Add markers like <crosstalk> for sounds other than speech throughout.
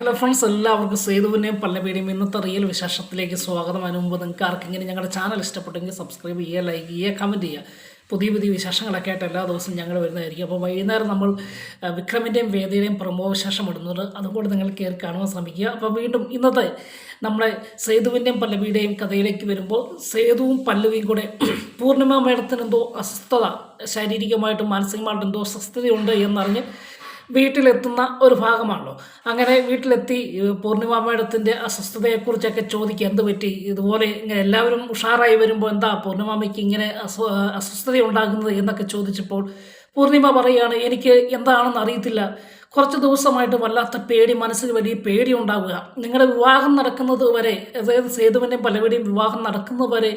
Hello friends എല്ലാവർക്കും സേതുവിനെയും പല്ലവിയുടെയും ഇന്നത്തെ real വിശേഷത്തിലേക്ക് സ്വാഗതം. അതിന് മുമ്പ് നിങ്ങൾക്ക് ആർക്കെങ്കിലും ഞങ്ങളുടെ ചാനൽ ഇഷ്ടപ്പെട്ടെങ്കിൽ സബ്സ്ക്രൈബ് ചെയ്യുക ലൈക്ക് ചെയ്യുക കമന്റ് ചെയ്യുക. പുതിയ പുതിയ വിശേഷങ്ങളൊക്കെ ആയിട്ട് എല്ലാ ദിവസവും ഞങ്ങൾ വരുന്നതായിരിക്കും. അപ്പോൾ വൈകുന്നേരം നമ്മൾ വിക്രമിന്റെയും വേദിയുടെയും പ്രമോ വിശേഷം ഇടുന്നത് അതുകൊണ്ട് നിങ്ങൾ കയറി കാണുവാൻ ശ്രമിക്കുക. അപ്പോൾ വീണ്ടും ഇന്നത്തെ നമ്മളെ സേതുവിന്റെയും പല്ലവിയുടെയും കഥയിലേക്ക് വരുമ്പോൾ സേതുവും പല്ലവിയും കൂടെ <clears throat> പൂർണിമ മേഡത്തിന് അസ്വസ്ഥത ശാരീരികമായിട്ടും മാനസികമായിട്ടും എന്തോ അസ്വസ്ഥതയുണ്ട് എന്നറിഞ്ഞ് വീട്ടിലെത്തുന്ന ഒരു ഭാഗമാണല്ലോ. അങ്ങനെ വീട്ടിലെത്തി പൂർണിമ മേഡത്തിന്റെ അസ്വസ്ഥതയെക്കുറിച്ചൊക്കെ ചോദിക്കുക എന്ത് പറ്റി? ഇതുപോലെ ഇങ്ങനെ എല്ലാവരും ഉഷാറായി വരുമ്പോൾ എന്താ പൂർണിമാമയ്ക്ക് ഇങ്ങനെ അസ്വ അസ്വസ്ഥത ഉണ്ടാകുന്നത് എന്നൊക്കെ ചോദിച്ചപ്പോൾ പൂർണിമ പറയുകയാണ് എനിക്ക് എന്താണെന്ന് അറിയത്തില്ല. കുറച്ച് ദിവസമായിട്ട് വല്ലാത്ത പേടി മനസ്സിൽ വലിയ പേടി ഉണ്ടാവുക. നിങ്ങളുടെ വിവാഹം നടക്കുന്നത് വരെ അതായത് സേതുവിന്റെയും പലവരുടെയും വിവാഹം നടക്കുന്നത് വരെ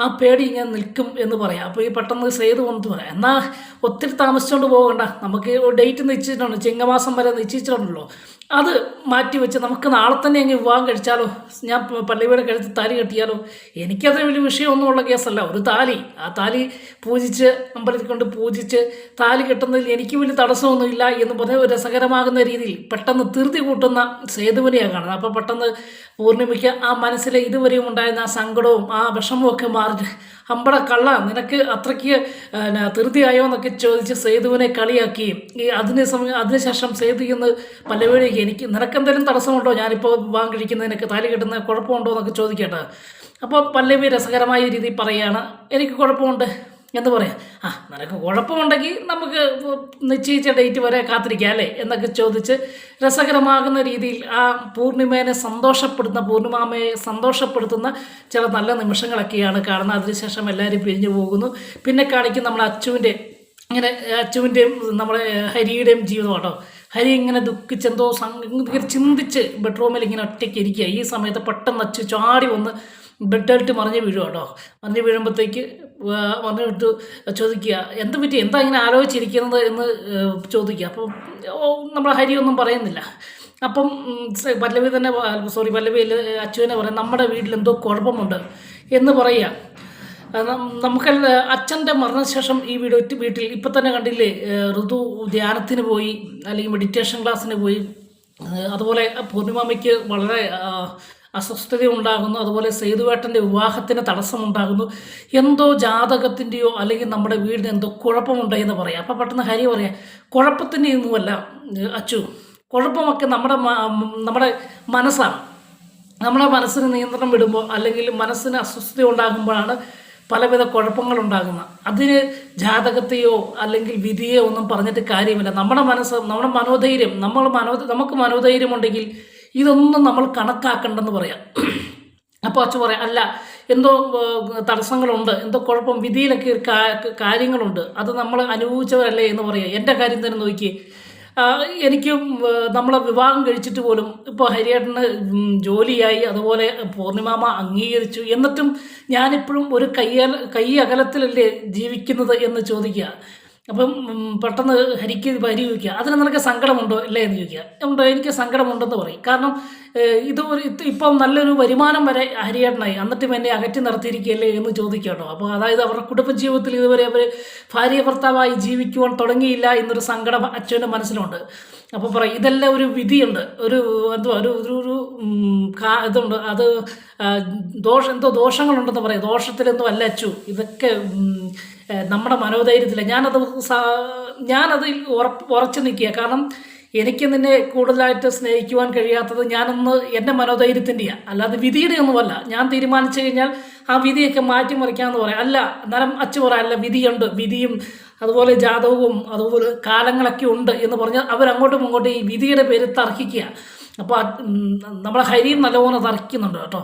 ആ പേടി ഇങ്ങനെ നിൽക്കും എന്ന് പറയാം. അപ്പോൾ ഈ പെട്ടെന്ന് സേതു വന്നിട്ട് പറയാം. എന്നാൽ ഒത്തിരി താമസിച്ചുകൊണ്ട് പോകണ്ട. നമുക്ക് ഡേറ്റ് നിശ്ചയിച്ചിട്ടുണ്ട്. ചിങ്ങമാസം വരെ നിശ്ചയിച്ചിട്ടുണ്ടല്ലോ. അത് മാറ്റി വെച്ച് നമുക്ക് നാളെ തന്നെ അങ്ങ് വിവാഹം കഴിച്ചാലോ? ഞാൻ പള്ളിയുടെ കഴുത്ത് താലി കെട്ടിയാലോ? എനിക്കത്ര വലിയ വിഷയമൊന്നുമുള്ള കേസല്ല. ഒരു താലി. ആ താലി പൂജിച്ച് അമ്പലത്തിൽ കൊണ്ട് പൂജിച്ച് താലി കെട്ടുന്നതിൽ എനിക്ക് വലിയ തടസ്സമൊന്നുമില്ല എന്ന് പറഞ്ഞ രസകരമാകുന്ന രീതിയിൽ പെട്ടെന്ന് തീർത്തി കൂട്ടുന്ന സേതുവിനെയാണ് കാണുന്നത്. അപ്പോൾ പെട്ടെന്ന് പൂർണിമയ്ക്ക് ആ മനസ്സിലെ ഇതുവരെയും ഉണ്ടായിരുന്ന ആ സങ്കടവും ആ വിഷമവും ഒക്കെ മാറി അമ്പട കള്ള നിനക്ക് അത്രയ്ക്ക് ധൃതിയായോ? എന്നൊക്കെ ചോദിച്ച് സേതുവിനെ കളിയാക്കുകയും ഈ അതിന് സമയം അതിനുശേഷം സേതു ഇന്ന് പല്ലവിടേക്ക് എനിക്ക് നിനക്കെന്തെങ്കിലും തടസ്സമുണ്ടോ? ഞാനിപ്പോൾ വിവാഹം കഴിക്കുന്നതിനൊക്കെ താലി കെട്ടുന്ന കുഴപ്പമുണ്ടോ എന്നൊക്കെ ചോദിക്കട്ടെ. അപ്പോൾ പല്ലവി രസകരമായ രീതിയിൽ പറയുകയാണ് എനിക്ക് കുഴപ്പമുണ്ട്. എന്ന് പറയാം. ആ നിനക്ക് കുഴപ്പമുണ്ടെങ്കിൽ നമുക്ക് നിശ്ചയിച്ച ഡേറ്റ് വരെ കാത്തിരിക്കാം അല്ലേ? എന്നൊക്കെ ചോദിച്ച് രസകരമാകുന്ന രീതിയിൽ ആ പൂർണിമേനെ സന്തോഷപ്പെടുത്തുന്ന പൂർണിമാമയെ സന്തോഷപ്പെടുത്തുന്ന ചില നല്ല നിമിഷങ്ങളൊക്കെയാണ് കാണുന്നത്. അതിനുശേഷം എല്ലാവരും പിരിഞ്ഞു പോകുന്നു. പിന്നെ കാണിക്കും നമ്മുടെ അച്ചുവിന്റെ ഇങ്ങനെ അച്ചുവിന്റെയും നമ്മുടെ ഹരിയുടെയും ജീവിതം കേട്ടോ ഹരി ഇങ്ങനെ ദുഃഖിച്ചെന്തോ സം- ചിന്തിച്ച് ബെഡ്റൂമിൽ ഇങ്ങനെ ഒറ്റയ്ക്ക് ഇരിക്കുക. ഈ സമയത്ത് പെട്ടെന്ന് അച്ചു ചാടി വന്ന് ബെഡായിട്ട് മറിഞ്ഞ് വീഴും കേട്ടോ. മറിഞ്ഞ് വീഴുമ്പോഴത്തേക്ക് മറിഞ്ഞ് വിട്ട് ചോദിക്കുക എന്ത് പറ്റി? എന്താ ഇങ്ങനെ ആലോചിച്ചിരിക്കുന്നത്? എന്ന് ചോദിക്കുക. അപ്പം നമ്മൾ നമ്മുടെ ഹരി ഒന്നും പറയുന്നില്ല. അപ്പം പല്ലവി തന്നെ സോറി പല്ലവിയിൽ അച്ചുവിനെ പറയാം നമ്മുടെ വീട്ടിൽ എന്തോ കുഴപ്പമുണ്ട് എന്ന് പറയുക. നമുക്ക് അച്ഛന്റെ മരണശേഷം ഈ വീട് വീട്ടിൽ ഇപ്പം തന്നെ കണ്ടില്ലേ ഋതു ധ്യാനത്തിന് പോയി അല്ലെങ്കിൽ മെഡിറ്റേഷൻ ക്ലാസ്സിന് പോയി. അതുപോലെ പൂർണിമാമയ്ക്ക് വളരെ അസ്വസ്ഥത ഉണ്ടാകുന്നു. അതുപോലെ സേതുവേട്ടന്റെ വിവാഹത്തിന് തടസ്സമുണ്ടാകുന്നു എന്തോ ജാതകത്തിന്റെയോ അല്ലെങ്കിൽ നമ്മുടെ വീടിന് എന്തോ കുഴപ്പമുണ്ട് എന്ന് പറയാം. അപ്പം പെട്ടെന്ന് ഹരി പറയാം കുഴപ്പത്തിന്റെ ഒന്നുമല്ല അച്ചു. കുഴപ്പമൊക്കെ നമ്മുടെ നമ്മുടെ മനസ്സാണ്. നമ്മുടെ മനസ്സിന് നിയന്ത്രണം വിടുമ്പോൾ അല്ലെങ്കിൽ മനസ്സിന് അസ്വസ്ഥത ഉണ്ടാകുമ്പോഴാണ് പലവിധ കുഴപ്പങ്ങളുണ്ടാകുന്ന. അതിന് ജാതകത്തെയോ അല്ലെങ്കിൽ വിധിയോ ഒന്നും പറഞ്ഞിട്ട് കാര്യമില്ല. നമ്മുടെ മനസ്സ് നമ്മുടെ മനോധൈര്യം നമ്മൾ മനോ നമുക്ക് മനോധൈര്യം ഉണ്ടെങ്കിൽ ഇതൊന്നും നമ്മൾ കണക്കാക്കണ്ടെന്ന് പറയാം. അപ്പോൾ അച്ഛൻ പറയാം അല്ല എന്തോ തടസ്സങ്ങളുണ്ട് എന്തോ കുഴപ്പം വിധിയിലൊക്കെ കാര്യങ്ങളുണ്ട്. അത് നമ്മൾ അനുഭവിച്ചവരല്ലേ എന്ന് പറയാം. എന്റെ കാര്യം തന്നെ നോക്കി എനിക്കും നമ്മളെ വിവാഹം കഴിച്ചിട്ട് പോലും ഇപ്പോൾ ഹരിയേട്ടന് ജോലിയായി അതുപോലെ പൂർണിമാമ അംഗീകരിച്ചു എന്നിട്ടും ഞാനിപ്പോഴും ഒരു കയ്യ കൈ അകലത്തിലല്ലേ ജീവിക്കുന്നത് എന്ന് ചോദിക്കുക. അപ്പം പെട്ടെന്ന് ഹരിക്ക് ഹരി ചോദിക്കുക. അതിന് നിനക്ക് സങ്കടമുണ്ടോ? ഇല്ല എന്ന് ചോദിക്കുക. ഉണ്ടോ? എനിക്ക് സങ്കടമുണ്ടെന്ന് പറയും. കാരണം ഇത് ഒരു ഇപ്പം നല്ലൊരു വരുമാനം വരെ ഹരിയേട്ടനായി. എന്നിട്ടും എന്നെ അകറ്റി നിർത്തിയിരിക്കുകയല്ലേ എന്ന് ചോദിക്കുക അപ്പോൾ അതായത് അവരുടെ കുടുംബ ജീവിതത്തിൽ ഇതുവരെ അവർ ഭാര്യ ഭർത്താവായി ജീവിക്കുവാൻ തുടങ്ങിയില്ല എന്നൊരു സങ്കടം അച്ഛന്റെ മനസ്സിലുണ്ട്. അപ്പോൾ പറയും ഇതെല്ലാം ഒരു വിധിയുണ്ട്. ഒരു എന്തുവാ ഒരു ഒരു ഒരു ഇതുണ്ട്. അത് ദോഷം എന്തോ ദോഷങ്ങളുണ്ടെന്ന് പറയും. ദോഷത്തിലെന്തോ അല്ല അച്ചു. ഇതൊക്കെ നമ്മുടെ മനോധൈര്യത്തിൽ ഞാനത് ഞാനത് ഉറപ്പ് ഉറച്ചു നിൽക്കുക. കാരണം എനിക്ക് നിന്നെ കൂടുതലായിട്ട് സ്നേഹിക്കുവാൻ കഴിയാത്തത് ഞാനൊന്ന് എന്റെ മനോധൈര്യത്തിന്റെയാണ് അല്ലാതെ വിധിയുടെ ഒന്നുമല്ല. ഞാൻ തീരുമാനിച്ചു കഴിഞ്ഞാൽ ആ വിധിയൊക്കെ മാറ്റിമറിക്കാമെന്ന് പറയാം. അല്ല നരം അച്ഛ പറയാം അല്ല വിധിയുണ്ട്. വിധിയും അതുപോലെ ജാതകവും അതുപോലെ കാലങ്ങളൊക്കെ ഉണ്ട് എന്ന് പറഞ്ഞാൽ അവരങ്ങോട്ടും ഇങ്ങോട്ടും ഈ വിധിയുടെ പേര് തർക്കിക്കുക. അപ്പോൾ നമ്മളെ ഹരിയും നല്ലപോലെ തർക്കിക്കുന്നുണ്ട് കേട്ടോ.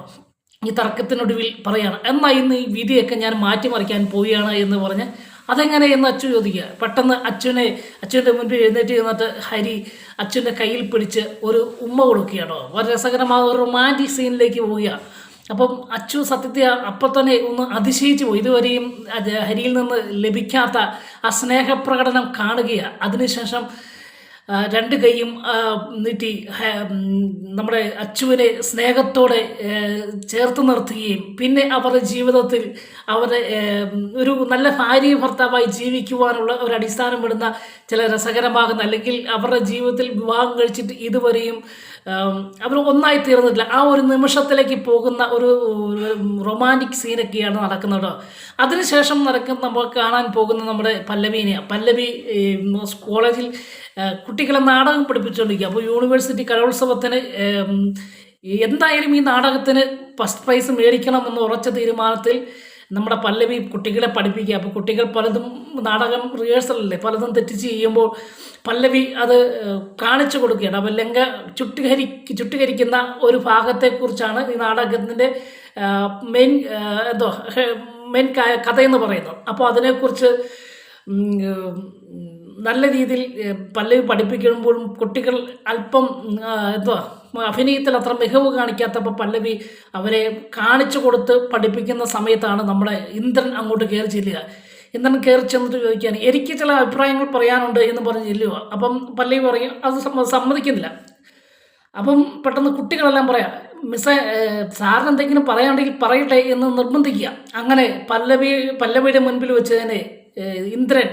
ഈ തർക്കത്തിനൊടുവിൽ പറയാണ് എന്നാൽ ഇന്ന് ഈ വിധിയൊക്കെ ഞാൻ മാറ്റിമറിക്കാൻ പോവുകയാണ് എന്ന് പറഞ്ഞ് അതെങ്ങനെ എന്ന് അച്ചു ചോദിക്കുക. പെട്ടെന്ന് അച്ഛനെ അച്ഛന്റെ മുൻപിൽ എഴുന്നേറ്റ് ചെന്നിട്ട് ഹരി അച്ഛന്റെ കയ്യിൽ പിടിച്ച് ഒരു ഉമ്മ കൊടുക്കുകയാണോ വളരെ രസകരമായ ഒരു റൊമാന്റിക് സീനിലേക്ക് പോവുകയാണ് അപ്പം അച്ചു സത്യത്തെ അപ്പം തന്നെ ഒന്ന് അതിശയിച്ചു പോയി. ഇതുവരെയും ഹരിയിൽ നിന്ന് ലഭിക്കാത്ത ആ സ്നേഹപ്രകടനം കാണുകയാണ് അതിനുശേഷം രണ്ട് കൈയും നീട്ടി നമ്മുടെ അച്ചുവിനെ സ്നേഹത്തോടെ ചേർത്ത് നിർത്തുകയും പിന്നെ അവരുടെ ജീവിതത്തിൽ അവരെ ഒരു നല്ല ഭാര്യ ഭർത്താവായി ജീവിക്കുവാനുള്ള ഒരു അടിസ്ഥാനം വിടുന്ന ചില രസകരമാകുന്ന അല്ലെങ്കിൽ അവരുടെ ജീവിതത്തിൽ വിവാഹം കഴിച്ചിട്ട് ഇതുവരെയും അവർ ഒന്നായി തീർന്നിട്ടില്ല. ആ ഒരു നിമിഷത്തിലേക്ക് പോകുന്ന ഒരു റൊമാന്റിക് സീനൊക്കെയാണ് നടക്കുന്നത് അതിനുശേഷം നടക്കുന്ന നമ്മൾ കാണാൻ പോകുന്ന നമ്മുടെ പല്ലവീനെ. പല്ലവി കോളേജിൽ കുട്ടികളെ നാടകം പഠിപ്പിച്ചുകൊണ്ടിരിക്കുക. അപ്പോൾ യൂണിവേഴ്സിറ്റി കലോത്സവത്തിന് എന്തായാലും ഈ നാടകത്തിന് ഫസ്റ്റ് പ്രൈസ് മേടിക്കണം എന്ന് ഉറച്ച തീരുമാനത്തിൽ നമ്മുടെ പല്ലവി കുട്ടികളെ പഠിപ്പിക്കുക. അപ്പോൾ കുട്ടികൾ പലതും നാടകം റിഹേഴ്സലല്ലേ പലതും തെറ്റിച്ച് ചെയ്യുമ്പോൾ പല്ലവി അത് കാണിച്ചു കൊടുക്കുകയാണ്. അപ്പോൾ ലങ്ക ചുട്ടുകരി ചുട്ടുകരിക്കുന്ന ഒരു ഭാഗത്തെക്കുറിച്ചാണ് ഈ നാടകത്തിന്റെ മെയിൻ എന്തോ മെയിൻ കഥയെന്ന് പറയുന്നത്. അപ്പോൾ അതിനെക്കുറിച്ച് നല്ല രീതിയിൽ പല്ലവി പഠിപ്പിക്കുമ്പോഴും കുട്ടികൾ അല്പം എന്തോ അഭിനയത്തിൽ അത്ര മികവ് കാണിക്കാത്തപ്പോൾ പല്ലവി അവരെ കാണിച്ചു കൊടുത്ത് പഠിപ്പിക്കുന്ന സമയത്താണ് നമ്മുടെ ഇന്ദ്രൻ അങ്ങോട്ട് കയറി ചെല്ലുക. ഇന്ദ്രൻ കയറി ചെന്നിട്ട് ചോദിക്കാൻ എനിക്ക് ചില അഭിപ്രായങ്ങൾ പറയാനുണ്ട് എന്ന് പറഞ്ഞ് ചെല്ലുക. അപ്പം പല്ലവി പറയും അത് സമ്മതിക്കുന്നില്ല. അപ്പം പെട്ടെന്ന് കുട്ടികളെല്ലാം പറയാം മിസ് സാറിന് എന്തെങ്കിലും പറയാണ്ടെങ്കിൽ പറയട്ടെ എന്ന് നിർബന്ധിക്കുക. അങ്ങനെ പല്ലവി പല്ലവിയുടെ മുൻപിൽ വെച്ച് തന്നെ ഇന്ദ്രൻ.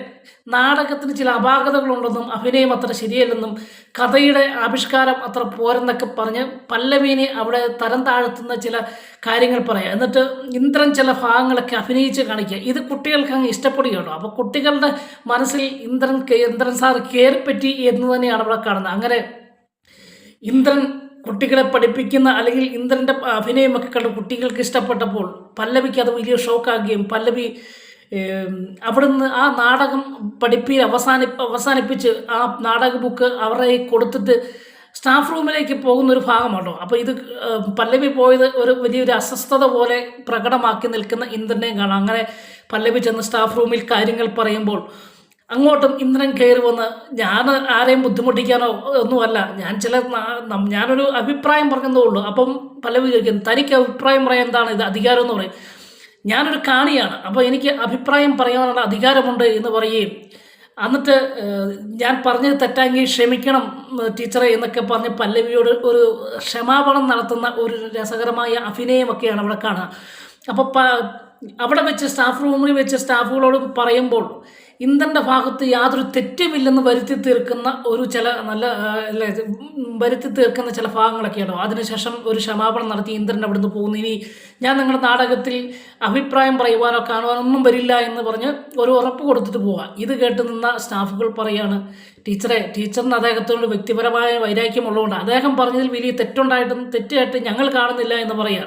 നാടകത്തിന് ചില അപാകതകളുണ്ടെന്നും അഭിനയം അത്ര ശരിയല്ലെന്നും കഥയുടെ ആവിഷ്കാരം അത്ര പോരെന്നൊക്കെ പറഞ്ഞ് പല്ലവീനെ അവിടെ തരം താഴ്ത്തുന്ന ചില കാര്യങ്ങൾ പറയാം. എന്നിട്ട് ഇന്ദ്രൻ ചില ഭാഗങ്ങളൊക്കെ അഭിനയിച്ച് കാണിക്കുക. ഇത് കുട്ടികൾക്ക് അങ്ങ് ഇഷ്ടപ്പെടുകയുള്ളൂ. അപ്പോൾ കുട്ടികളുടെ മനസ്സിൽ ഇന്ദ്രൻ ഇന്ദ്രൻ സാർ കയറിപ്പറ്റി എന്ന് തന്നെയാണ് അവിടെ കാണുന്നത്. അങ്ങനെ ഇന്ദ്രൻ കുട്ടികളെ പഠിപ്പിക്കുന്ന അല്ലെങ്കിൽ ഇന്ദ്രന്റെ അഭിനയമൊക്കെ കണ്ട് കുട്ടികൾക്ക് ഇഷ്ടപ്പെട്ടപ്പോൾ പല്ലവിക്ക് അത് വലിയ ഷോക്കാകുകയും പല്ലവി അവിടുന്ന് ആ നാടകം പഠിപ്പിൽ അവസാനി അവസാനിപ്പിച്ച് ആ നാടക ബുക്ക് അവരെ കൊടുത്തിട്ട് സ്റ്റാഫ് റൂമിലേക്ക് പോകുന്ന ഒരു ഭാഗമാണോ? അപ്പോൾ ഇത് പല്ലവി പോയത് ഒരു വലിയൊരു അസ്വസ്ഥത പോലെ പ്രകടമാക്കി നിൽക്കുന്ന ഇന്ദ്രനെയും കാണാം. അങ്ങനെ പല്ലവി ചെന്ന് സ്റ്റാഫ് റൂമിൽ കാര്യങ്ങൾ പറയുമ്പോൾ അങ്ങോട്ടും ഇന്ദ്രൻ കയറി വന്ന് ഞാൻ ആരെയും ബുദ്ധിമുട്ടിക്കാനോ ഒന്നുമല്ല. ഞാൻ ചില ഞാനൊരു അഭിപ്രായം പറഞ്ഞതേ ഉള്ളൂ. അപ്പം പല്ലവി ചോദിക്കുന്നു തനിക്ക് അഭിപ്രായം പറയാൻ എന്താണ്? ഇത് അധികാരം എന്ന് പറയും. ഞാനൊരു കാണിയാണ്. അപ്പോൾ എനിക്ക് അഭിപ്രായം പറയാനുള്ള അധികാരമുണ്ട് എന്ന് പറയുകയും എന്നിട്ട് ഞാൻ പറഞ്ഞത് തെറ്റാങ്കി ക്ഷമിക്കണം ടീച്ചറെ എന്നൊക്കെ പറഞ്ഞ് പല്ലവിയോട് ഒരു ക്ഷമാപണം നടത്തുന്ന ഒരു രസകരമായ അഭിനയമൊക്കെയാണ് അവിടെ കാണുക. അപ്പോൾ അവിടെ വെച്ച് സ്റ്റാഫ് റൂമിൽ വെച്ച് സ്റ്റാഫുകളോട് പറയുമ്പോൾ ഇന്ദ്രന്റെ ഭാഗത്ത് യാതൊരു തെറ്റുമില്ലെന്ന് വരുത്തി തീർക്കുന്ന ഒരു ചില നല്ല അല്ലേ, വരുത്തി തീർക്കുന്ന ചില ഭാഗങ്ങളൊക്കെയാണോ? അതിനുശേഷം ഒരു ക്ഷമാപണം നടത്തി ഇന്ദ്രൻ അവിടുന്ന് പോകുന്നു. ഇനി ഞാൻ നിങ്ങളുടെ നാടകത്തിൽ അഭിപ്രായം പറയുവാനോ കാണുവാനോ ഒന്നും വരില്ല എന്ന് പറഞ്ഞ് ഒരു ഉറപ്പ് കൊടുത്തിട്ട് പോവാം. ഇത് കേട്ട് നിന്ന സ്റ്റാഫുകൾ പറയാണ് ടീച്ചറെ ടീച്ചറിന് അദ്ദേഹത്തോട് വ്യക്തിപരമായ വൈരാഗ്യമുള്ളതുകൊണ്ട് അദ്ദേഹം പറഞ്ഞതിൽ വലിയ തെറ്റുണ്ടായിട്ടും തെറ്റായിട്ട് ഞങ്ങൾ കാണുന്നില്ല എന്ന് പറയുക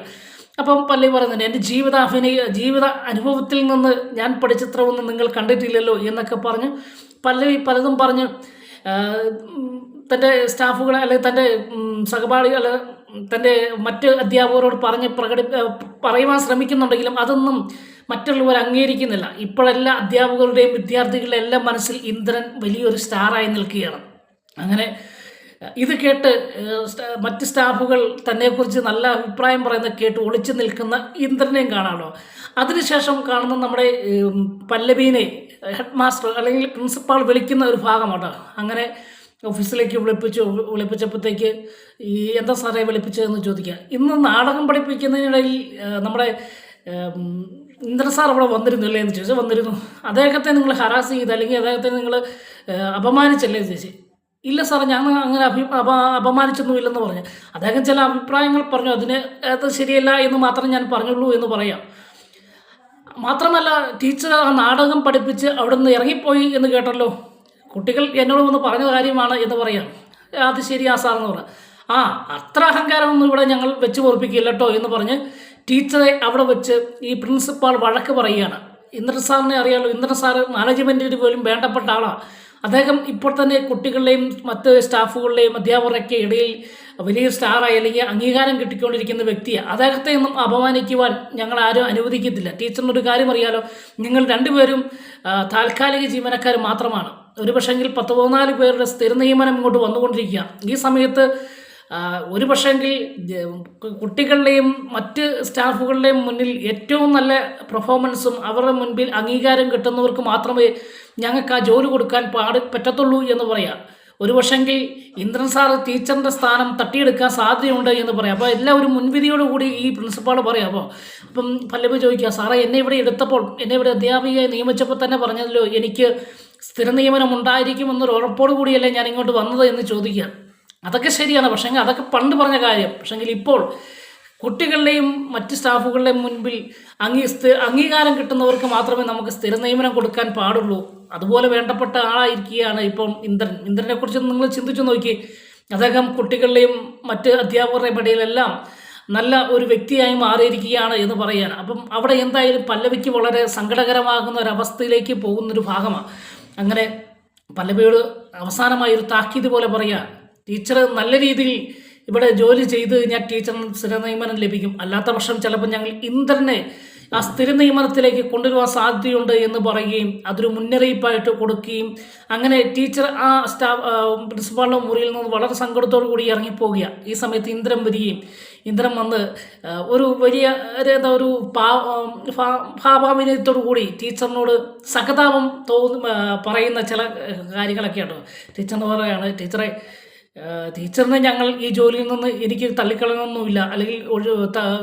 അപ്പം പള്ളി പറയുന്നുണ്ട് എന്റെ ജീവിത അഭിനയ ജീവിത അനുഭവത്തിൽ നിന്ന് ഞാൻ പഠിച്ചിത്രമൊന്നും നിങ്ങൾ കണ്ടിട്ടില്ലല്ലോ എന്നൊക്കെ പറഞ്ഞ് പല്ലവി പലതും പറഞ്ഞ് തന്റെ സ്റ്റാഫുകളെ അല്ലെങ്കിൽ തന്റെ സഹപാഠികൾ തന്റെ മറ്റ് അധ്യാപകരോട് പറഞ്ഞ് പ്രകടി പറയുവാൻ ശ്രമിക്കുന്നുണ്ടെങ്കിലും അതൊന്നും മറ്റുള്ളവർ അംഗീകരിക്കുന്നില്ല. ഇപ്പോഴെല്ലാ അധ്യാപകരുടെയും വിദ്യാർത്ഥികളുടെ എല്ലാം മനസ്സിൽ ഇന്ദ്രൻ വലിയൊരു സ്റ്റാറായി നിൽക്കുകയാണ്. അങ്ങനെ ഇത് കേട്ട് മറ്റ് സ്റ്റാഫുകൾ തന്നെക്കുറിച്ച് നല്ല അഭിപ്രായം പറയുന്ന കേട്ട് ഒളിച്ചു നിൽക്കുന്ന ഇന്ദ്രനെയും കാണാമല്ലോ. അതിനുശേഷം കാണുന്ന നമ്മുടെ പല്ലവീനെ ഹെഡ് മാസ്റ്റർ അല്ലെങ്കിൽ പ്രിൻസിപ്പാൾ വിളിക്കുന്ന ഒരു ഭാഗമാണ് അങ്ങനെ ഓഫീസിലേക്ക് വിളിപ്പിച്ചു വിളിപ്പിച്ചപ്പോഴത്തേക്ക് ഈ എന്താ സാറേ വിളിപ്പിച്ചതെന്ന് ചോദിക്കുക. ഇന്ന് നാടകം പഠിപ്പിക്കുന്നതിനിടയിൽ നമ്മുടെ ഇന്ദ്ര സാർ അവിടെ വന്നിരുന്നില്ലേ എന്ന് ചോദിച്ചു. വന്നിരുന്നു. അദ്ദേഹത്തെ നിങ്ങൾ ഹറാസ് ചെയ്ത് അല്ലെങ്കിൽ അദ്ദേഹത്തെ നിങ്ങൾ അപമാനിച്ചല്ലേ ചോദിച്ചു ഇല്ല സാറേ ഞാൻ അങ്ങനെ അഭി അപ അപമാനിച്ചൊന്നുമില്ലെന്ന് പറഞ്ഞു. അദ്ദേഹം ചില അഭിപ്രായങ്ങൾ പറഞ്ഞു. അതിന് അത് ശരിയല്ല എന്ന് മാത്രം ഞാൻ പറഞ്ഞുള്ളൂ എന്ന് പറയാം. മാത്രമല്ല ടീച്ചർ ആ നാടകം പഠിപ്പിച്ച് അവിടെ നിന്ന് ഇറങ്ങിപ്പോയി എന്ന് കേട്ടല്ലോ. കുട്ടികൾ എന്നോട് വന്ന് പറഞ്ഞ കാര്യമാണ് എന്ന് പറയാം. അത് ശരിയാ സാർ എന്ന് പറഞ്ഞു ആ അത്ര അഹങ്കാരമൊന്നും ഇവിടെ ഞങ്ങൾ വെച്ച് പൊറപ്പിക്കില്ല കേട്ടോ എന്ന് പറഞ്ഞ് ടീച്ചറെ അവിടെ വെച്ച് ഈ പ്രിൻസിപ്പാൾ വഴക്ക് പറയുകയാണ്. ഇന്ദ്രൻ സാറിനെ അറിയാലോ? ഇന്ദ്രൻ സാറ് മാനേജ്മെന്റിന് പോലും വേണ്ടപ്പെട്ട ആളാണ് അദ്ദേഹം ഇപ്പോൾ തന്നെ കുട്ടികളുടെയും മറ്റ് സ്റ്റാഫുകളുടെയും അധ്യാപകരൊക്കെ ഇടയിൽ വലിയ സ്റ്റാറായി അല്ലെങ്കിൽ അംഗീകാരം കിട്ടിക്കൊണ്ടിരിക്കുന്ന വ്യക്തിയാണ് അദ്ദേഹത്തെ ഒന്നും അപമാനിക്കുവാൻ ഞങ്ങൾ ആരും അനുവദിക്കത്തില്ല. ടീച്ചറിനൊരു കാര്യം അറിയാലോ നിങ്ങൾ രണ്ടുപേരും താൽക്കാലിക ജീവനക്കാർ മാത്രമാണ്. ഒരു പക്ഷേങ്കിൽ പത്ത് പതിനാല് പേരുടെ സ്ഥിര നിയമനം ഇങ്ങോട്ട് വന്നുകൊണ്ടിരിക്കുക. ഈ സമയത്ത് ഒരു പക്ഷെങ്കിൽ കുട്ടികളുടെയും മറ്റ് സ്റ്റാഫുകളുടെയും മുന്നിൽ ഏറ്റവും നല്ല പെർഫോമൻസും അവരുടെ മുൻപിൽ അംഗീകാരം കിട്ടുന്നവർക്ക് മാത്രമേ ഞങ്ങൾക്ക് ആ ജോലി കൊടുക്കാൻ പാട് പറ്റത്തുള്ളൂ എന്ന് പറയാം. ഒരു പക്ഷെങ്കിൽ ഇന്ദ്രൻ സാർ ടീച്ചറിന്റെ സ്ഥാനം തട്ടിയെടുക്കാൻ സാധ്യതയുണ്ട് എന്ന് പറയാം. അപ്പോൾ എല്ലാവരും മുൻവിധിയോടുകൂടി ഈ പ്രിൻസിപ്പാൾ പറയാം. അപ്പോൾ അപ്പം പല്ലവി ചോദിക്കുക സാറേ എന്നെ ഇവിടെ എടുത്തപ്പോൾ എന്നെ ഇവിടെ അധ്യാപികയെ നിയമിച്ചപ്പോൾ തന്നെ പറഞ്ഞല്ലോ എനിക്ക് സ്ഥിര നിയമനം ഉണ്ടായിരിക്കുമെന്നൊരു ഉറപ്പോട് കൂടിയല്ലേ ഞാൻ ഇങ്ങോട്ട് വന്നത്? എന്ന് ചോദിക്കുക. അതൊക്കെ ശരിയാണ്. പക്ഷേങ്കിൽ അതൊക്കെ പണ്ട് പറഞ്ഞ കാര്യം. പക്ഷേങ്കിൽ ഇപ്പോൾ കുട്ടികളുടെയും മറ്റ് സ്റ്റാഫുകളുടെയും മുൻപിൽ അംഗീ അംഗീകാരം കിട്ടുന്നവർക്ക് മാത്രമേ നമുക്ക് സ്ഥിര നിയമനം കൊടുക്കാൻ പാടുള്ളൂ. അതുപോലെ വേണ്ടപ്പെട്ട ആളായിരിക്കുകയാണ് ഇപ്പം ഇന്ദ്രൻ. ഇന്ദ്രനെ കുറിച്ച് നിങ്ങൾ ചിന്തിച്ചു നോക്കി. അദ്ദേഹം കുട്ടികളുടെയും മറ്റ് അധ്യാപകരുടെയും ഇടയിലെല്ലാം നല്ല ഒരു വ്യക്തിയായി മാറിയിരിക്കുകയാണ് എന്ന് പറയാൻ. അപ്പം അവിടെ എന്തായാലും പല്ലവിക്ക് വളരെ സങ്കടകരമാകുന്ന ഒരവസ്ഥയിലേക്ക് പോകുന്നൊരു ഭാഗമാണ്. അങ്ങനെ പല്ലവിയോട് അവസാനമായി ഒരു താക്കീത് പോലെ പറയുക ടീച്ചർ നല്ല രീതിയിൽ ഇവിടെ ജോലി ചെയ്ത് കഴിഞ്ഞാൽ ടീച്ചറിന് സ്ഥിര നിയമനം ലഭിക്കും. അല്ലാത്ത പക്ഷം ചിലപ്പോൾ ഞങ്ങൾ ഇന്ദ്രനെ ആ സ്ഥിര നിയമനത്തിലേക്ക് കൊണ്ടുവരുവാൻ സാധ്യതയുണ്ട് എന്ന് പറയുകയും അതൊരു മുന്നറിയിപ്പായിട്ട് കൊടുക്കുകയും അങ്ങനെ ടീച്ചർ ആ സ്റ്റാഫ് പ്രിൻസിപ്പാളിന്റെ മുറിയിൽ നിന്ന് വളരെ സങ്കടത്തോടു കൂടി ഇറങ്ങിപ്പോവുകയാണ് ഈ സമയത്ത് ഇന്ദ്രൻ വരികയും ഇന്ദ്രൻ വന്ന് ഒരു വലിയ എന്താ ഒരു ഭാവാഭിനയത്തോടു കൂടി ടീച്ചറിനോട് സഹതാപം തോന്നുന്ന പറയുന്ന ചില കാര്യങ്ങളൊക്കെയാണ് ടീച്ചറിന് പറയുകയാണ് ടീച്ചറെ ടീച്ചറിനെ ഞങ്ങൾ ഈ ജോലിയിൽ നിന്ന് എനിക്ക് തള്ളിക്കളയണമെന്നുമില്ല അല്ലെങ്കിൽ ഒഴി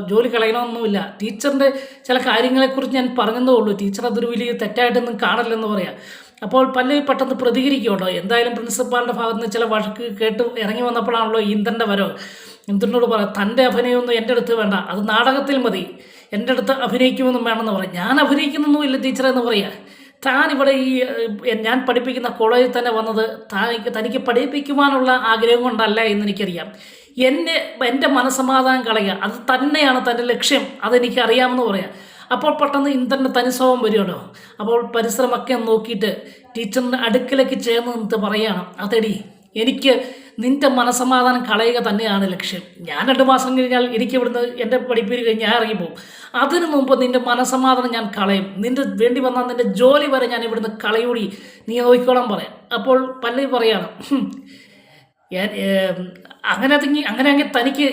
ജോലി കളയണമെന്നുമില്ല. ടീച്ചറിന്റെ ചില കാര്യങ്ങളെക്കുറിച്ച് ഞാൻ പറഞ്ഞതേ ഉള്ളൂ. ടീച്ചർ അതൊരു വലിയ തെറ്റായിട്ടൊന്നും കാണില്ലെന്ന് പറയാം. അപ്പോൾ പല്ലവി പെട്ടെന്ന് പ്രതികരിക്കുമല്ലോ എന്തായാലും പ്രിൻസിപ്പാളിന്റെ ഭാഗത്ത് നിന്ന് ചില വഴക്ക് കേട്ട് ഇറങ്ങി വന്നപ്പോഴാണല്ലോ ഇന്ദ്രന്റെ വരവ്. ഇന്ദ്രനോട് പറയാം തന്റെ അഭിനയമൊന്നും എന്റെ അടുത്ത് വേണ്ട. അത് നാടകത്തിൽ മതി. എന്റെ അടുത്ത് അഭിനയിക്കുമെന്നും വേണമെന്ന് പറയാം ഞാൻ അഭിനയിക്കുന്നൊന്നുമില്ല ടീച്ചറെന്ന് പറയാം. താൻ ഇവിടെ ഈ ഞാൻ പഠിപ്പിക്കുന്ന കോളേജിൽ തന്നെ വന്നത് തനിക്ക് തനിക്ക് പഠിപ്പിക്കുവാനുള്ള ആഗ്രഹം കൊണ്ടല്ല എന്ന് എനിക്കറിയാം എന്നെ എന്റെ മനസ്സമാധാനം കളയുക അത് തന്നെയാണ് തന്റെ ലക്ഷ്യം അതെനിക്ക് അറിയാമെന്ന് പറയാം. അപ്പോൾ പെട്ടെന്ന് ഇന്ദ്രന്റെ തനിസ്വഭാവം വരുമല്ലോ. അപ്പോൾ പരിസരമൊക്കെ നോക്കിയിട്ട് ടീച്ചറിന്റെ അടുക്കലേക്ക് ചേർന്ന് നിന്നിട്ട് പറയുകയാണ് അതെടി എനിക്ക് നിന്റെ മനസമാധാനം കളയുക തന്നെയാണ് ലക്ഷ്യം. ഞാൻ രണ്ട് മാസം കഴിഞ്ഞാൽ എനിക്ക് ഇവിടുന്ന് എന്റെ പഠിപ്പിരി കഴിഞ്ഞ് ഞാൻ ഇറങ്ങിപ്പോവും. അതിനു മുമ്പ് നിന്റെ മനസമാധാനം ഞാൻ കളയും. നിന്റെ വേണ്ടി വന്നാൽ നിന്റെ ജോലി വരെ ഞാൻ ഇവിടുന്ന് കളയൂടി. നീ നോക്കിക്കോളാൻ പറയാം. അപ്പോൾ പല്ലവി പറയാണ് "ഹും, ഞാൻ ഏം, അങ്ങനെ തിങ്ങി അങ്ങനെ അങ്ങ് തനിക്ക്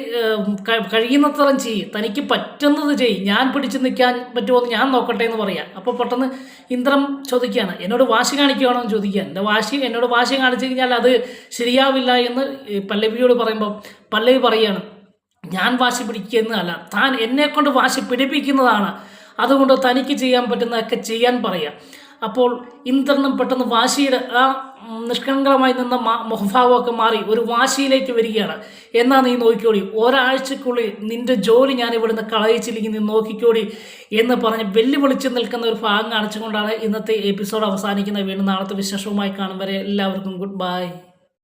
കഴിയുന്നത്രം ചെയ്യും. തനിക്ക് പറ്റുന്നത് ചെയ്യും. ഞാൻ പിടിച്ചു നിൽക്കാൻ പറ്റുമോ എന്ന് ഞാൻ നോക്കട്ടെ എന്ന് പറയാം. അപ്പോൾ പെട്ടെന്ന് ഇന്ദ്രൻ ചോദിക്കുകയാണ് എന്നോട് വാശി കാണിക്കുകയാണോ എന്ന് ചോദിക്കുകയാണ്. എന്റെ വാശി എന്നോട് വാശി കാണിച്ചു കഴിഞ്ഞാൽ അത് ശരിയാവില്ല എന്ന് പല്ലവിയോട് പറയുമ്പോൾ പല്ലവി പറയുകയാണ് ഞാൻ വാശി പിടിക്കുന്നതല്ല. താൻ എന്നെക്കൊണ്ട് വാശി പിടിപ്പിക്കുന്നതാണ്. അതുകൊണ്ട് തനിക്ക് ചെയ്യാൻ പറ്റുന്നതൊക്കെ ചെയ്യാൻ പറയാം. അപ്പോൾ ഇന്ദ്രനും പെട്ടെന്ന് വാശിയുടെ ആ നിഷ്കളങ്കമായി നിന്ന മുഖഭാവമൊക്കെ മാറി ഒരു വാശിയിലേക്ക് വരികയാണ്. എന്നാ നീ നോക്കിക്കോടി ഒരാഴ്ചക്കുള്ളിൽ നിന്റെ ജോലി ഞാൻ ഇവിടുന്ന് കളയിച്ചില്ലെങ്കിൽ നീ നോക്കിക്കോടി എന്ന് പറഞ്ഞ് വെല്ലുവിളിച്ച് നിൽക്കുന്ന ഒരു ഭാഗം കാണിച്ചുകൊണ്ടാണ് ഇന്നത്തെ എപ്പിസോഡ് അവസാനിക്കുന്നത്. വീണ്ടും നാളത്തെ വിശേഷവുമായി കാണും വരെ എല്ലാവർക്കും ഗുഡ് ബൈ